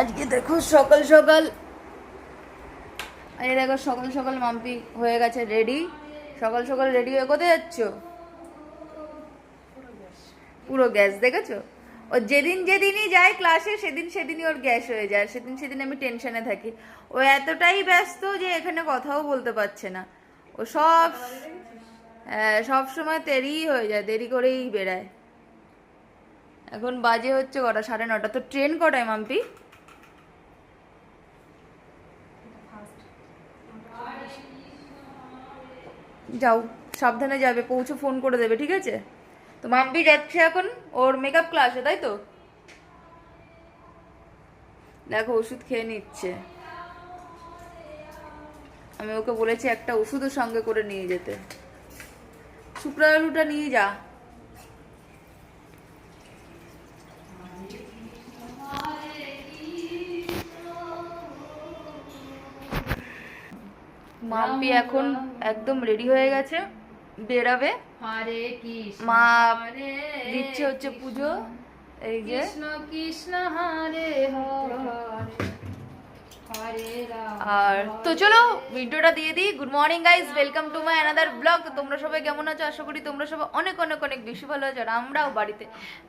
আজকে দেখো সকাল সকাল। এই দেখো সকাল সকাল মাম্পি হয়ে গেছে রেডি সকাল সকাল রেডি হয়ে কোথায় যাচ্ছ? পুরো গ্যাস, দেখেছ? ও যেদিন যেদিনই যায় ক্লাসে সেদিন সেদিনই ওর গ্যাস হয়ে যায়। সেদিন সেদিন আমি টেনশনে থাকি। ও এতটাই ব্যস্ত যে এখানে কথাও বলতে পারছে না। ও সব হ্যাঁ সব সময় দেরি হয়ে যায়, দেরি করেই বেড়ায়। এখন বাজে হচ্ছে কটা? সাড়ে নটা। তো ট্রেন কটায় মাম্পি? যাও, সাবধানে যাবে, পৌঁছে ফোন করে দেবে, ঠিক আছে? তো মাম্পি যাচ্ছে এখন, ওর মেকআপ ক্লাসে তাই তো? দেখো, ওষুধ খেয়ে নিচ্ছে। আমি ওকে বলেছি একটা ওষুধও সঙ্গে করে নিয়ে যেতে। শুক্রালুটা নিয়ে যা। মাম্পি এখন একদম রেডি হয়ে গেছে বেরাবে। হরে কৃষ্ণ মা দিচ্ছে হচ্ছে পুজো। এই যে কৃষ্ণ কৃষ্ণ হরে হরে। আর তো চলো ভিডিওটা দিয়ে দিই। Good morning guys welcome to my another blog তো তোমরা সবাই কেমন আছো? আশা করি তোমরা সবাই অনেক অনেক অনেক বেশি ভালো আছো। আর আমরাও বাড়িতে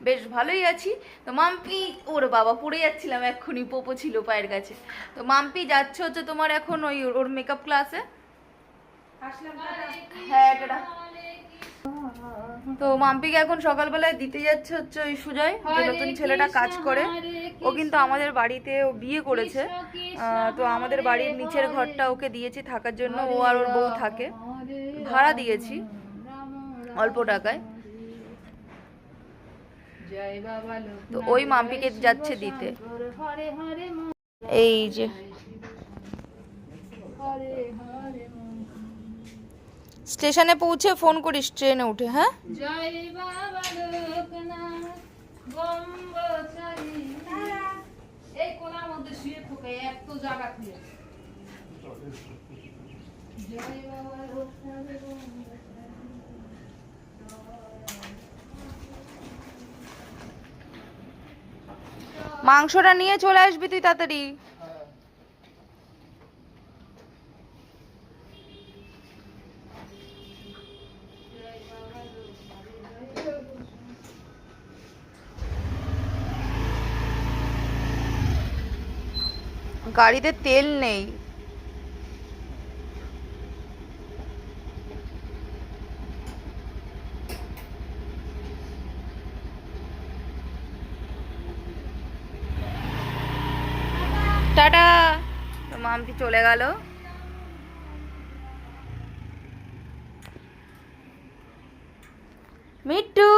বেশ ভালোই আছি। তো মাম্পি ওর বাবা পড়ে যাচ্ছিলাম এক্ষুনি পোপো ছিল পায়ের কাছে। তো মাম্পি যাচ্ছে হচ্ছে তোমার এখন ওই ওর মেকআপ ক্লাসে হ্যাঁ। তো মাম্পিকে এখন সকালবেলায় দিতে যাচ্ছে হচ্ছে ওই সুজয় যে নতুন ছেলেটা কাজ করে। ও কিন্তু আমাদের বাড়িতে ও বিয়ে করেছে। তো আমাদের বাড়ির নিচের ঘরটা ওকে দিয়েছি থাকার জন্য। ও আর ওর বউ থাকে। ভাড়া দিয়েছি অল্প টাকায়। তো ওই মাম্পিকে যাচ্ছে দিতে। এই যে। স্টেশনে পৌঁছে ফোন করিস ট্রেনে উঠে হ্যাঁ? বাবা লোকনাথ এই মধ্যে শুয়ে থাকে এত জায়গা খুলে। মাংসটা নিয়ে চলে আসবি তুই তাড়াতাড়ি। গাড়িতে তেল নেই। টাটা। তো মামটি চলে গেল। মিট্টু?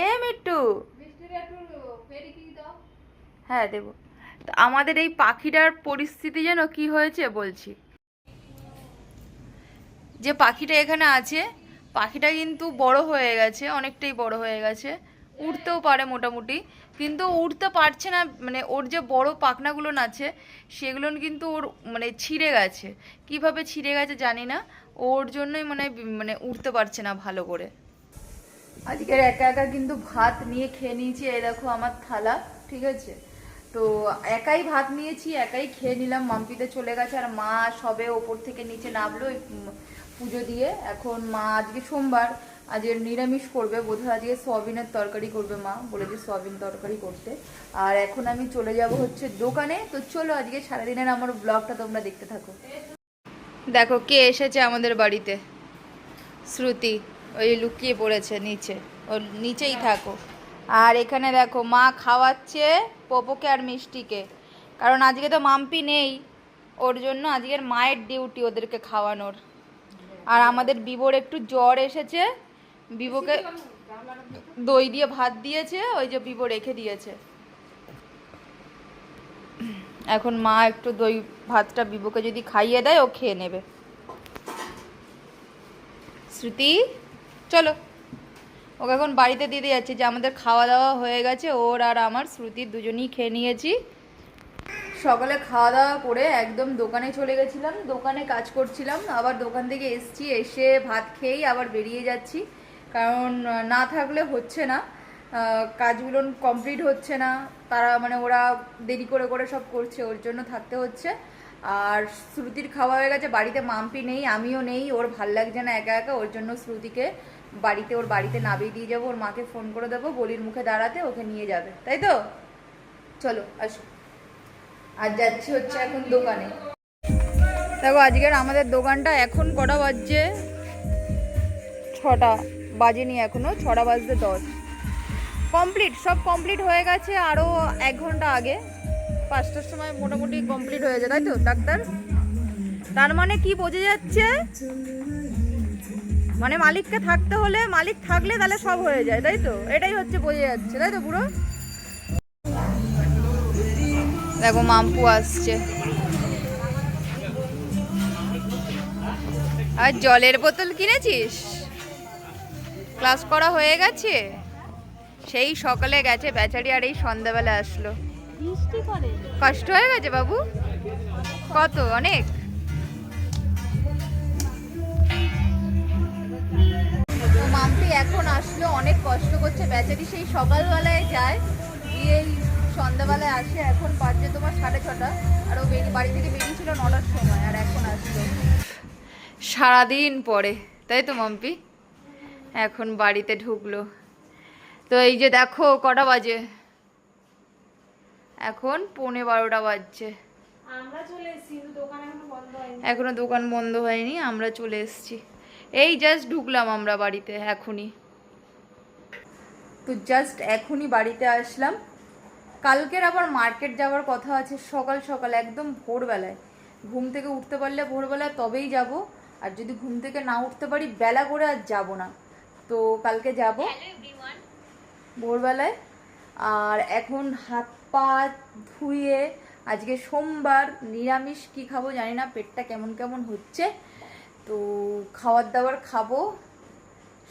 এ মিট্টু? হ্যাঁ দেব। তো আমাদের এই পাখিটার পরিস্থিতি যেন কি হয়েছে বলছি। যে পাখিটা এখানে আছে, পাখিটা কিন্তু বড় হয়ে গেছে, অনেকটাই বড় হয়ে গেছে। উঠতেও পারে মোটামুটি, কিন্তু উঠতে পারছে না মানে ওর যে বড় পাখনাগুলো আছে সেগুলো কিন্তু ওর মানে ছিঁড়ে গেছে। কীভাবে ছিঁড়ে গেছে জানি না, ওর জন্যই মানে মানে উড়তে পারছে না ভালো করে। আজকের একা একা কিন্তু ভাত নিয়ে খেয়ে নিয়েছি, এই দেখো আমার থালা, ঠিক আছে? তো একাই ভাত নিয়েছি, একাই খেয়ে নিলাম, মাম্পিতে চলে গেছে, আর মা সবে ওপর থেকে নিচে নামলো পুজো দিয়ে। এখন মা আজকে সোমবার, আজকে নিরামিষ করবে, বোধহয় আজকে সয়াবিনের তরকারি করবে মা বলেছে সয়াবিন তরকারি করতে। আর এখন আমি চলে যাব হচ্ছে দোকানে। তো চলো আজকে সারাদিনের আমার ব্লগটা তোমরা দেখতে থাকো। দেখো কে এসেছে আমাদের বাড়িতে? শ্রুতি, ওই লুকিয়ে পড়েছে নিচে ও নিচেই থাকো। আর এখানে দেখো মা খাওয়াচ্ছে পপোকে আর মিষ্টিকে। কারণ আজকে তো মাম্পি নেই, ওর জন্য আজকের মায়ের ডিউটি ওদেরকে খাওয়ানোর। আর আমাদের বিবোর একটু জ্বর এসেছে, বিবোকে দই দিয়ে ভাত দিয়েছে, ওই যে বিবো রেখে দিয়েছে। এখন মা একটু দই ভাতটা বিবোকে যদি খাইয়ে দেয়, ও খেয়ে নেবে। শ্রুতি, চলো। ওকে এখন বাড়িতে দিতে যাচ্ছি যে আমাদের খাওয়া দাওয়া হয়ে গেছে, ওর আর আমার শ্রুতির দুজনেই খেয়ে নিয়েছি। সকালে খাওয়া দাওয়া করে একদম দোকানে চলে গেছিলাম, দোকানে কাজ করছিলাম, আবার দোকান থেকে এসছি, এসে ভাত খেয়েই আবার বেরিয়ে যাচ্ছি। কারণ না থাকলে হচ্ছে না কাজগুলো কমপ্লিট হচ্ছে না, তারা মানে ওরা দেরি করে করে সব করছে, ওর জন্য থাকতে হচ্ছে। আর শ্রুতির খাওয়া হয়ে গেছে, বাড়িতে মাম্পি নেই, আমিও নেই, ওর ভালো লাগছে না একা একা, ওর জন্য শ্রুতিকে বাড়িতে, ওর বাড়িতে নামিয়ে দিয়ে যাব, ওর মাকে ফোন করে দেবো, বলির মুখে দাঁড়াতে ওকে নিয়ে যাবে, তাই তো? চলো, আসো। আর যাচ্ছি হচ্ছে এখন দোকানে। দেখো, আজকের আমাদের দোকানটা এখন কটা বাজছে? ছটা, বাজেনি এখনও, ছটা বাজতে দশ। কমপ্লিট সব কমপ্লিট হয়ে গেছে আরও এক ঘণ্টা আগে। পাঁচটার সময় মোটামুটি কমপ্লিট হয়ে যায় তাই তো, ডাক্তার? তার মানে কি বোঝা যাচ্ছে? মানে মালিককে থাকতে হলে মালিক থাকলে তাহলে সব হয়ে যায় তাই তো? এটাই হচ্ছে বোঝা যাচ্ছে তাই তো পুরো? দেখো মাম্পু আসছে। আর জলের বোতল কিনেছিস? ক্লাস করা হয়ে গেছে? সেই সকালে গেছে বেচারি আর এই সন্ধ্যাবেলা আসলো। কষ্ট হয়ে গেছে বাবু? কত অনেক? মাম্পি এখন আসলো অনেক কষ্ট করছে। বেচারি সেই সকালবেলায় যায় গিয়ে সন্ধ্যাবেলায় আসে এখন বাজছে তোমার সাড়ে ছটা আর ও বেরিয়ে বাড়ি থেকে বেরিয়েছিল নটার সময় আর এখন আসলো। সারাদিন পরে তাই তো মাম্পি? এখন বাড়িতে ঢুকলো। তো এই যে দেখো কটা বাজে? এখন পৌনে বারোটা বাজছে। আমরা চলে এসেছি কিন্তু দোকান এখনও বন্ধ হয়নি। এখনও দোকান বন্ধ হয়নি আমরা চলে এসেছি। এই জাস্ট ঢুকলাম আমরা বাড়িতে এখনই। তো জাস্ট এখনই বাড়িতে আসলাম। কালকের আবার মার্কেট যাওয়ার কথা আছে সকাল সকাল একদম ভোরবেলায়। ঘুম থেকে উঠতে পারলে ভোরবেলায় তবেই যাব আর যদি ঘুম থেকে না উঠতে পারি বেলা করে আর যাব না। তো কালকে যাব ভোরবেলায় আর এখন হাত পা ধুয়ে আজকে সোমবার নিরামিষ কি খাব জানি না পেটটা কেমন কেমন হচ্ছে। তো খাবার দাবার খাব।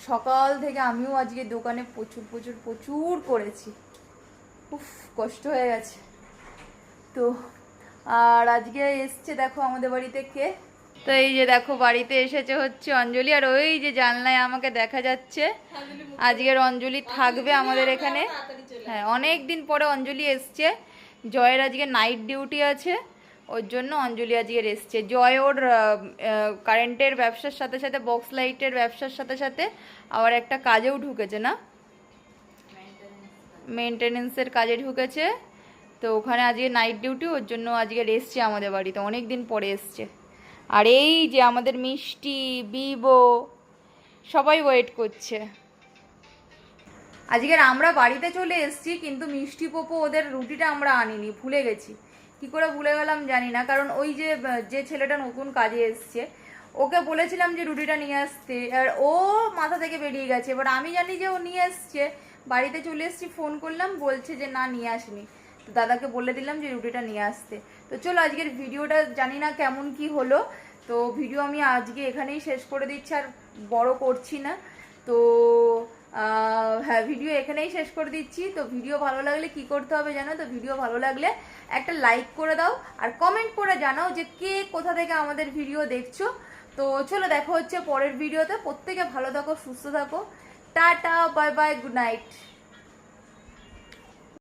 সকাল থেকে আমিও আজকে দোকানে প্রচুর প্রচুর প্রচুর করেছি। উফ, কষ্ট হয়ে গেছে। তো, আর আজকে এসছে দেখো আমাদের বাড়িতে কে? তো এই যে দেখো, বাড়িতে এসেছে হচ্ছে অঞ্জলি। আর ওই যে জানলায় আমাকে দেখা যাচ্ছে। আজকের অঞ্জলি থাকবে আমাদের এখানে। হ্যাঁ অনেক দিন পরে অঞ্জলি এসছে। জয়ের আজকে নাইট ডিউটি আছে। ওর জন্য অঞ্জলি আজকে এসছে। জয় ওর কারেন্টের ব্যবসার সাথে সাথে বক্স লাইটের ব্যবসার সাথে সাথে আবার একটা কাজেও ঢুকেছে না? মেনটেনেন্সের কাজে ঢুকেছে। তো ওখানে আজকে নাইট ডিউটি ওর জন্য আজকে এসছে আমাদের বাড়িতে। অনেক দিন পরে এসছে। আর এই যে আমাদের মিষ্টি, বিবো, সবাই ওয়েট করছে। আজকের আমরা বাড়িতে চলে এসেছি, কিন্তু মিষ্টি পোপো ওদের রুটিটা আমরা আনিনি, ভুলে গেছি। কি করে ভুলে গেলাম জানি না। কারণ ওই যে যে ছেলেটা নতুন কাজে এসছে, ওকে বলেছিলাম যে রুটিটা নিয়ে আসতে, আর ও মাথা থেকে বেরিয়ে গেছে। এবার আমি জানি যে ও নিয়ে এসছে, বাড়িতে চলে এসেছি, ফোন করলাম, বলছে যে না, নিয়ে আসেনি। তো দাদাকে বলে দিলাম যে রুটিটা নিয়ে আসতে। তো চলো, আজকের ভিডিওটা জানি না কেমন কি হলো। তো ভিডিও আমি আজকে এখানেই শেষ করে দিচ্ছি, আর বড় করছি না। তো হ্যাঁ ভিডিও এখানেই শেষ করে দিচ্ছি। তো ভিডিও ভালো লাগলে কি করতে হবে জানো? তো ভিডিও ভালো লাগলে একটা লাইক করে দাও আর কমেন্ট করে জানাও যে কে কোথা থেকে আমাদের ভিডিও দেখছ। তো চলো দেখা হচ্ছে পরের ভিডিওতে প্রত্যেকে ভালো থাকো, সুস্থ থাকো। Tata bye bye good night